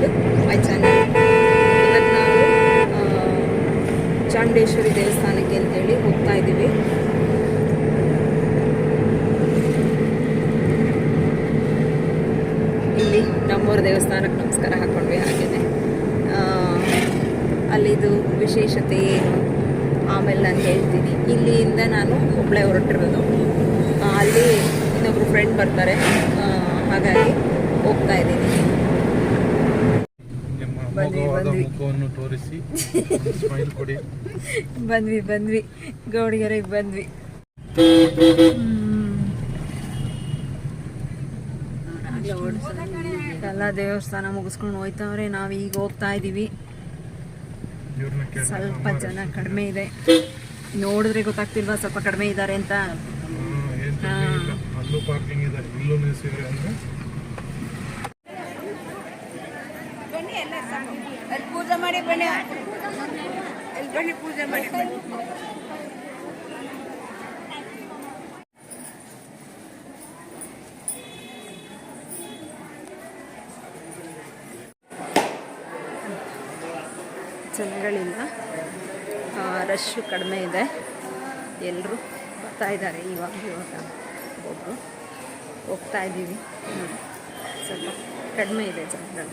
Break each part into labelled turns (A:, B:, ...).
A: Back to my channel ಇವತ್ತು ನಾವು ಚಾಮುಂಡೇಶ್ವರಿ ದೇವಸ್ಥಾನಕ್ಕೆ ಅಂತೇಳಿ ಹೋಗ್ತಾ ಇದ್ದೀವಿ. ಇಲ್ಲಿ ನಮ್ಮೂರ ದೇವಸ್ಥಾನಕ್ಕೆ ನಮಸ್ಕಾರ ಹಾಕ್ಕೊಂಡ್ವಿ ಹಾಗೆಯೇ ಅಲ್ಲಿದು ವಿಶೇಷತೆ ಏನು? ಆಮೇಲೆ ನಾನು ಹೇಳ್ತೀನಿ. ಇಲ್ಲಿಯಿಂದ ನಾನು ಹುಬ್ಳೆ ಹೊರಟಿರೋದು. ಅಲ್ಲಿ ಇನ್ನೊಬ್ರು ಫ್ರೆಂಡ್ ಬರ್ತಾರೆ. ಹಾಗಾಗಿ ಹೋಗ್ತಾ ಇದ್ದೀನಿ. ಬಂದ್ವಿ.
B: ಮುಖವನ್ನು ತೋರಿಸಿ. ಸ್ಮೈಲ್ ಕೊಡಿ.
A: ಬಂದ್ವಿ ಬಂದ್ವಿ. ಗೌಡಿಗೆರೆಗೆ ಬಂದ್ವಿ. ಎಲ್ಲ ದೇವಸ್ಥಾನ ಮುಗಿಸ್ಕೊಂಡು ಹೋಯ್ತವ್ರೆ. ನಾವು ಈಗ ಹೋಗ್ತಾ ಇದ್ದೀವಿ ಸ್ವಲ್ಪ ಜನ ಕಡಿಮೆ ಇದೆ. ನೋಡಿದ್ರೆ ಗೊತ್ತಾಗ್ತಿಲ್ವಾ? ಸ್ವಲ್ಪ ಕಡಿಮೆ ಇದ್ದಾರೆ ಅಂತ
B: ಏನು ಇಲ್ಲ ಅಲ್ಲೂ
C: ಪೂಜೆ ಮಾಡಿ ಬನ್ನಿ. ಅಲ್ಲಿ ಬನ್ನಿ ಪೂಜೆ ಮಾಡಿ
A: ಜನಗಳಿಲ್ಲ ರಶ್ಶು ಕಡಿಮೆ ಇದೆ. ಎಲ್ಲರೂ ಬರ್ತಾ ಇದ್ದಾರೆ, ಇವಾಗ ಇವಾಗ ಒಬ್ಬರು ಹೋಗ್ತಾ ಇದ್ದೀವಿ. ಸ್ವಲ್ಪ ಕಡಿಮೆ ಇದೆ ಜನಗಳು.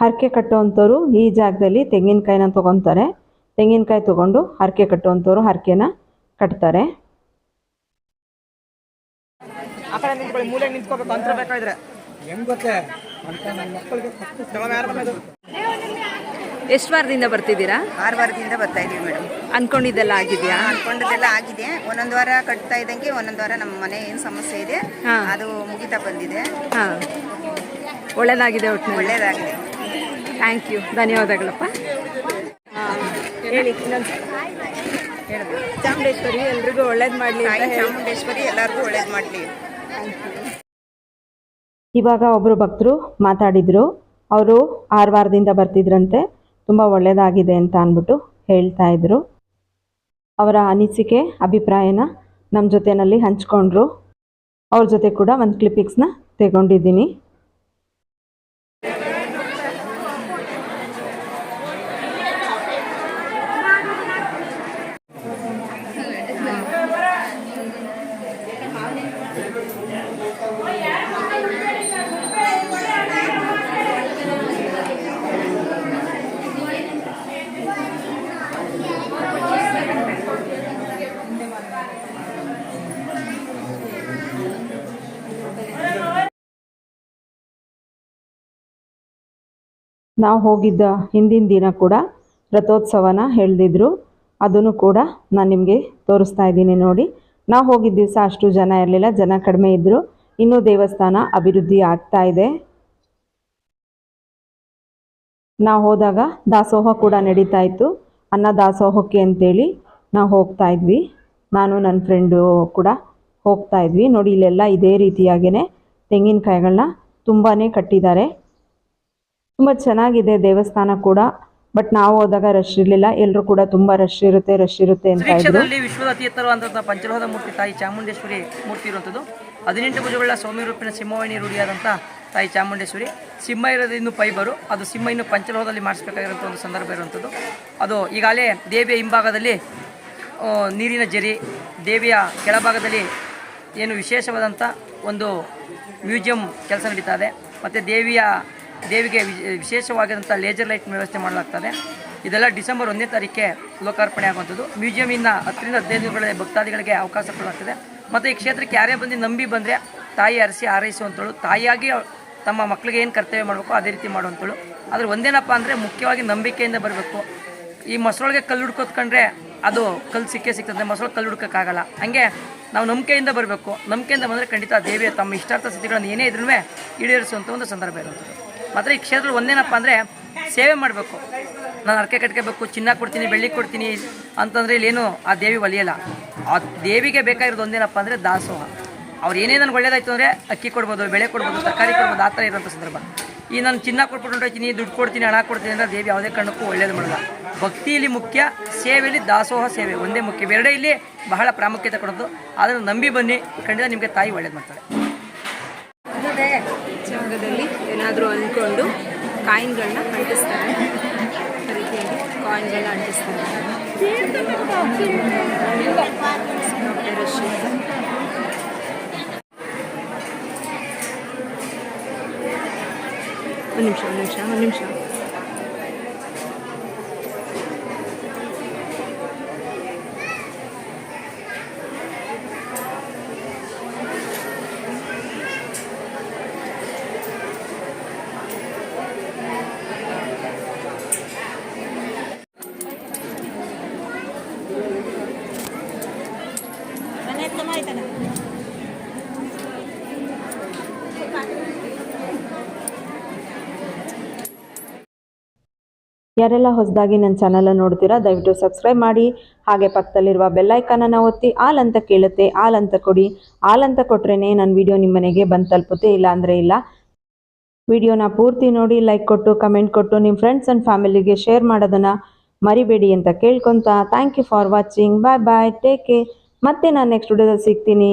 D: ಹರಕೆ ಕಟ್ಟುವಂಥವ್ರು ಈ ಜಾಗದಲ್ಲಿ ತೆಂಗಿನಕಾಯಿನ ತೊಗೊತಾರೆ. ತೆಂಗಿನಕಾಯಿ ತೊಗೊಂಡು ಹರಕೆ ಕಟ್ಟುವಂಥವ್ರು ಹರಕೆನ ಕಟ್ತಾರೆ.
A: ಎಷ್ಟು ವಾರದಿಂದ ಬರ್ತಿದ್ದೀರಾ?
C: ಆರು ವಾರದಿಂದ ಬರ್ತಾ ಇದೀವಿ ಮೇಡಮ್.
A: ಅನ್ಕೊಂಡಿದ್ದೆಲ್ಲ ಆಗಿದೆಯಾ?
C: ಅನ್ಕೊಂಡಿದ್ದೆಲ್ಲ ಆಗಿದೆ. ಒಂದೊಂದು ವಾರ ಕಟ್ತಾ ಇದ್ದಂಗೆ ಒಂದೊಂದು ವಾರ ನಮ್ಮ ಮನೆ ಏನು ಸಮಸ್ಯೆ ಇದೆ
A: ಹಾ.
C: ಅದು ಮುಗಿತಾ ಬಂದಿದೆ.
A: ಹಾಂ. ಒಳ್ಳೇದಾಗಿದೆ ಒಟ್ಟು
C: ಒಳ್ಳೇದಾಗಿದೆ.
A: ಥ್ಯಾಂಕ್ ಯು ಧನ್ಯವಾದಗಳಪ್ಪ. ಹೇಳಿ ಚಾಮುಂಡೇಶ್ವರಿ ಎಲ್ರಿಗೂ ಒಳ್ಳೇದು ಮಾಡಲಿ
C: ಚಾಮುಂಡೇಶ್ವರಿ ಎಲ್ಲರಿಗೂ ಒಳ್ಳೇದು ಮಾಡಲಿ.
D: ಇವಾಗ ಒಬ್ಬರು ಭಕ್ತರು ಮಾತಾಡಿದರು. ಅವರು ಆರು ವಾರದಿಂದ ಬರ್ತಿದ್ರಂತೆ. ತುಂಬ ಒಳ್ಳೆಯದಾಗಿದೆ ಅಂತ ಅಂದ್ಬಿಟ್ಟು ಹೇಳ್ತಾ ಇದ್ರು. ಅವರ ಅನಿಸಿಕೆ ಅಭಿಪ್ರಾಯನ ನಮ್ಮ ಜೊತೆಯಲ್ಲಿ ಹಂಚ್ಕೊಂಡ್ರು. ಅವ್ರ ಜೊತೆ ಕೂಡ ಒಂದು ಕ್ಲಿಪಿಕ್ಸ್ನ ತೆಗೊಂಡಿದ್ದೀನಿ. ನಾವು ಹೋಗಿದ್ದ ಹಿಂದಿನ ದಿನ ಕೂಡ ರಥೋತ್ಸವನ ಹೇಳ್ದಿದ್ರು. ಅದನ್ನು ಕೂಡ ನಾನು ನಿಮಗೆ ತೋರಿಸ್ತಾ ಇದ್ದೀನಿ ನೋಡಿ. ನಾವು ಹೋಗಿದ್ದ ದಿವಸ ಅಷ್ಟು ಜನ ಇರಲಿಲ್ಲ, ಜನ ಕಡಿಮೆ ಇದ್ದರು ಇನ್ನೂ ದೇವಸ್ಥಾನ ಅಭಿವೃದ್ಧಿ ಆಗ್ತಾ ಇದೆ. ನಾವು ಹೋದಾಗ ದಾಸೋಹ ಕೂಡ ನಡೀತಾ ಇತ್ತು. ಅನ್ನ ದಾಸೋಹಕ್ಕೆ ಅಂತೇಳಿ ನಾವು ಹೋಗ್ತಾ ಇದ್ವಿ. ನಾನು ನನ್ನ ಫ್ರೆಂಡು ಕೂಡ ಹೋಗ್ತಾ ಇದ್ವಿ. ನೋಡಿ, ಇಲ್ಲೆಲ್ಲ ಇದೇ ರೀತಿಯಾಗೇ ತೆಂಗಿನಕಾಯಿಗಳನ್ನ ತುಂಬಾ ಕಟ್ಟಿದ್ದಾರೆ. ತುಂಬ ಚೆನ್ನಾಗಿದೆ ದೇವಸ್ಥಾನ ಕೂಡ ಬಟ್ ನಾವು ಹೋದಾಗ ರಶ್ ಇರಲಿಲ್ಲ. ಎಲ್ಲರೂ ಕೂಡ ತುಂಬಾ ರಶ್ ಇರುತ್ತೆ ರಶ್ ಇರುತ್ತೆ ಅಂತ
E: ವಿಶ್ವದ ಅತಿ ಎತ್ತರವಾದಂತಹ ಪಂಚಲೋಹದ ಮೂರ್ತಿ ತಾಯಿ ಚಾಮುಂಡೇಶ್ವರಿ ಮೂರ್ತಿ ಇರುವಂಥದ್ದು. ಹದಿನೆಂಟು ಭುಜಗಳ ಸ್ವಾಮಿ ರೂಪಿನ ಸಿಂಹವಾಣಿ ರೂಢಿಯಾದಂತಹ ತಾಯಿ ಚಾಮುಂಡೇಶ್ವರಿ. ಸಿಂಹ ಇರೋದು ಇನ್ನು ಫೈಬರು ಅದು ಸಿಂಹ ಇನ್ನು ಪಂಚಲೋಹದಲ್ಲಿ ಮಾಡಿಸ್ಬೇಕಾಗಿರುವಂಥ ಒಂದು ಸಂದರ್ಭ ಇರುವಂಥದ್ದು. ಅದು ಈಗಾಗಲೇ ದೇವಿಯ ಹಿಂಭಾಗದಲ್ಲಿ ನೀರಿನ ಜರಿ, ದೇವಿಯ ಕೆಳಭಾಗದಲ್ಲಿ ಏನು ವಿಶೇಷವಾದಂಥ ಒಂದು ಮ್ಯೂಸಿಯಂ ಕೆಲಸ ನಡೀತಾ ಇದೆ. ಮತ್ತು ದೇವಿಯ ದೇವಿಗೆ ವಿಶೇಷವಾಗಿರುವಂಥ ಲೇಜರ್ ಲೈಟ್ ವ್ಯವಸ್ಥೆ ಮಾಡಲಾಗ್ತದೆ. ಇದೆಲ್ಲ ಡಿಸೆಂಬರ್ ಒಂದನೇ ತಾರೀಕೆ ಲೋಕಾರ್ಪಣೆ ಆಗುವಂಥದ್ದು. ಮ್ಯೂಸಿಯಮಿಂದ ಹತ್ತರಿಂದ ಹದಿನೈದು ದಿನಗಳಲ್ಲಿ ಭಕ್ತಾದಿಗಳಿಗೆ ಅವಕಾಶ ಕೊಡಲಾಗ್ತದೆ. ಮತ್ತು ಈ ಕ್ಷೇತ್ರಕ್ಕೆ ಯಾರೇ ಬಂದು ನಂಬಿ ಬಂದರೆ ತಾಯಿ ಅರಸಿ ಆರೈಸುವಂಥಳು ತಾಯಿಯಾಗಿ ತಮ್ಮ ಮಕ್ಕಳಿಗೆ ಏನು ಕರ್ತವ್ಯ ಮಾಡಬೇಕು ಅದೇ ರೀತಿ ಮಾಡುವಂಥಳು ಆದರೆ ಒಂದೇನಪ್ಪ ಅಂದರೆ ಮುಖ್ಯವಾಗಿ ನಂಬಿಕೆಯಿಂದ ಬರಬೇಕು. ಈ ಮೊಸರೊಳಗೆ ಕಲ್ಲು ಹುಡ್ಕೋತ್ಕೊಂಡ್ರೆ ಅದು ಕಲ್ಲು ಸಿಕ್ಕೇ ಸಿಗ್ತದೆ, ಮೊಸರು ಕಲ್ಲು ಹುಡ್ಕೋಕ್ಕಾಗಲ್ಲ ಹಂಗೆ ನಾವು ನಂಬಿಕೆಯಿಂದ ಬರಬೇಕು. ನಂಬಿಕೆಯಿಂದ ಬಂದರೆ ಖಂಡಿತ ದೇವಿಯ ತಮ್ಮ ಇಷ್ಟಾರ್ಥ ಸ್ಥಿತಿಗಳನ್ನು ಏನೇ ಇದ್ರೂ ಈಡೇರಿಸುವಂಥ ಒಂದು ಸಂದರ್ಭ ಇರುವಂಥದ್ದು. ಮಾತ್ರ ಈ ಕ್ಷೇತ್ರದಲ್ಲಿ ಒಂದೇನಪ್ಪ ಅಂದರೆ ಸೇವೆ ಮಾಡಬೇಕು. ನಾನು ಅರ್ಕೆ ಕಟ್ಕೋಬೇಕು, ಚಿನ್ನ ಕೊಡ್ತೀನಿ, ಬೆಳ್ಳಿ ಕೊಡ್ತೀನಿ ಅಂತಂದರೆ ಇಲ್ಲೇನು ಆ ದೇವಿ ಒಲಿಯಲ್ಲ. ಆ ದೇವಿಗೆ ಬೇಕಾಗಿರೋದು ಒಂದೇನಪ್ಪ ಅಂದರೆ ದಾಸೋಹ. ಅವ್ರು ಏನೇ ನನಗೆ ಒಳ್ಳೇದಾಯ್ತು ಅಂದರೆ ಅಕ್ಕಿ ಕೊಡ್ಬೋದು, ಬೆಳೆ ಕೊಡ್ಬೋದು, ತರಕಾರಿ ಕೊಡ್ಬೋದು, ಆ ಥರ ಇರೋಂಥ ಸಂದರ್ಭ. ಈ ನಾನು ಚಿನ್ನ ಕೊಟ್ಬಿಟ್ಟು ಹೊಂಟೋಯ್ತೀನಿ ದುಡ್ಡು ಕೊಡ್ತೀನಿ, ಹಣ ಕೊಡ್ತೀನಿ ಅಂದರೆ ದೇವಿ ಯಾವುದೇ ಕಾರಣಕ್ಕೂ ಒಳ್ಳೇದು ಮಾಡಲ್ಲ. ಭಕ್ತಿಯಲ್ಲಿ ಮುಖ್ಯ, ಸೇವೆಯಲ್ಲಿ ದಾಸೋಹ ಸೇವೆ, ಒಂದೇ ಮುಖ್ಯ. ಎರಡೇ ಇಲ್ಲಿ ಬಹಳ ಪ್ರಾಮುಖ್ಯತೆ ಕೊಡೋದು. ಆದರೆ ನಂಬಿ ಬನ್ನಿ, ಖಂಡಿತ ನಿಮಗೆ ತಾಯಿ ಒಳ್ಳೇದು ಮಾಡ್ತಾಳೆ
A: ಜಾಗದಲ್ಲಿ ಏನಾದರೂ ಅಂದ್ಕೊಂಡು ಕಾಯಿನ್ಗಳನ್ನ ಅಂಟಿಸ್ತಾರೆ. ರೀತಿಯಾಗಿ ಕಾಯಿನ್ಗಳನ್ನ ಅಂಟಿಸ್ತಾರೆ. ಒಂದು ನಿಮಿಷ ಒಂದು ನಿಮಿಷ ಒಂದು ನಿಮಿಷ.
D: ಯಾರೆಲ್ಲ ಹೊಸದಾಗಿ ನನ್ನ ಚಾನಲನ್ನು ನೋಡ್ತೀರಾ, ದಯವಿಟ್ಟು ಸಬ್ಸ್ಕ್ರೈಬ್ ಮಾಡಿ. ಹಾಗೆ ಪಕ್ಕದಲ್ಲಿರುವ ಬೆಲ್ಲೈಕನನ್ನು ಒತ್ತಿ, ಆಲ್ ಅಂತ ಕೇಳುತ್ತೆ, ಆಲ್ ಅಂತ ಕೊಡಿ. ಆಲ್ ಅಂತ ಕೊಟ್ರೇ ನನ್ನ ವಿಡಿಯೋ ನಿಮ್ಮ ಮನೆಗೆ ಬಂದು ತಲುಪುತ್ತೆ, ಇಲ್ಲ ಅಂದರೆ ಇಲ್ಲ. ವಿಡಿಯೋನ ಪೂರ್ತಿ ನೋಡಿ ಲೈಕ್ ಕೊಟ್ಟು ಕಮೆಂಟ್ ಕೊಟ್ಟು ನಿಮ್ಮ ಫ್ರೆಂಡ್ಸ್ ಆ್ಯಂಡ್ ಫ್ಯಾಮಿಲಿಗೆ ಶೇರ್ ಮಾಡೋದನ್ನು ಮರಿಬೇಡಿ ಅಂತ ಕೇಳ್ಕೊತಾ. Thank you for watching bye bye take care ಮತ್ತೆ ನಾನು ನೆಕ್ಸ್ಟ್ ವಿಡಿಯೋದಲ್ಲಿ ಸಿಗ್ತೀನಿ.